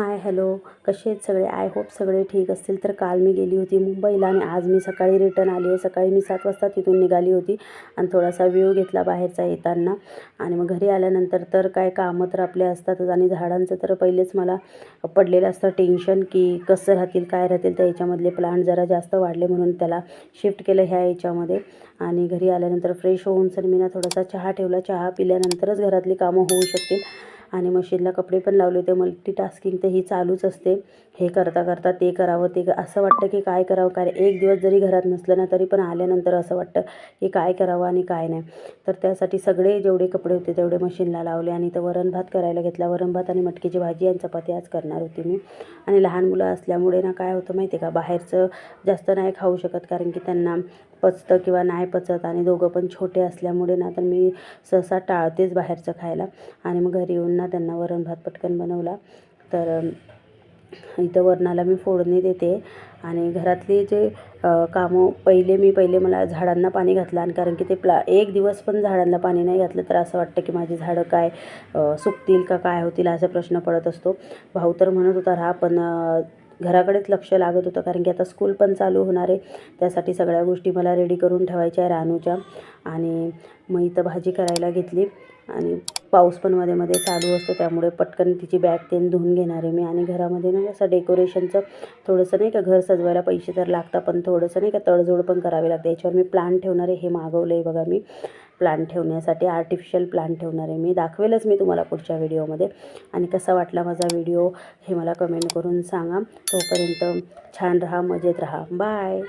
Hi hello. कसे आहेत सगळे? आय होप सगळे ठीक असतील. तर काल मी गेली होती मुंबईला आणि आज मी सकाळी रिटर्न आली आहे. सकाळी मी सात वाजता तिथून निघाली होती आणि थोडासा व्ह्यू घेतला बाहेरचा येताना. आणि मग घरी आल्यानंतर तर काय कामं तर आपले असतातच आणि झाडांचं तर पहिलेच मला पडलेलं असतं टेन्शन की कसं राहतील काय राहतील. तर याच्यामधले प्लांट जरा जास्त वाढले म्हणून त्याला शिफ्ट केलं ह्या याच्यामध्ये. आणि घरी आल्यानंतर फ्रेश होऊन सर मी ना थोडासा चहा ठेवला. चहा पिल्यानंतरच घरातली कामं होऊ शकतील. आणि मशीनला कपडे पण लावले होते. मल्टीटास्किंग तर ही चालूच असते. हे करता करता ते करावं ते असं वाटतं की काय करावं? काय एक दिवस जरी घरात नसलं ना तरी पण आल्यानंतर असं वाटतं की काय करावं आणि काय नाही. तर त्यासाठी सगळे जेवढे कपडे होते तेवढे मशीनला लावले आणि तर वरण भात करायला घेतला. वरण भात आणि मटकीची भाजी आणि चपाती आज करणार होती मी. आणि लहान मुलं असल्यामुळे ना काय होतं माहिती आहे का? बाहेरचं जास्त नाही खाऊ शकत. कारण की त्यांना पचतं किंवा नाही पचत आणि दोघं पण छोटे असल्यामुळे ना तर मी सहसा टाळतेच बाहेरचं खायला. आणि मग घरी येऊन ना त्यांना वरण भात पटकन बनवला. तर इथं वरणाला मी फोडणी देते. आणि घरातले जे कामं पहिले मी पहिले मला झाडांना पाणी घातलं. आणि कारण की ते प्ला एक दिवस पण झाडांना पाणी नाही घातलं तर असं वाटतं की माझी झाडं काय सुकतील का काय होतील असा प्रश्न पडत असतो. भाऊ तर म्हणत होता राहा पण घराकडेच लक्ष लागत होतं. कारण की आता स्कूल पण चालू होणार आहे. त्यासाठी सगळ्या गोष्टी मला रेडी करून ठेवायच्या आहे रानूच्या. आणि मग इथं भाजी करायला घेतली. आणि पाऊस पण मध्ये मध्ये चालू असतो त्यामुळे पटकन तिची बॅग तेन धुवून घेणार आहे मी. आणि घरामध्ये ना असं डेकोरेशनचं थोडंसं नाही का घर सजवायला पैसे तर लागतात पण थोडंसं नाही का तडजोड पण करावी लागते. याच्यावर मी प्लांट ठेवणार आहे हे मागवलं आहे बघा मी. प्लांट ठेवण्यासाठी आर्टिफिशियल प्लांट ठेवणार आहे मी. दाखवेलच मी तुम्हाला पुढच्या व्हिडिओमध्ये. आणि कसा वाटला माझा व्हिडिओ हे मला कमेंट करून सांगा. तोपर्यंत छान राहा मजेत राहा. बाय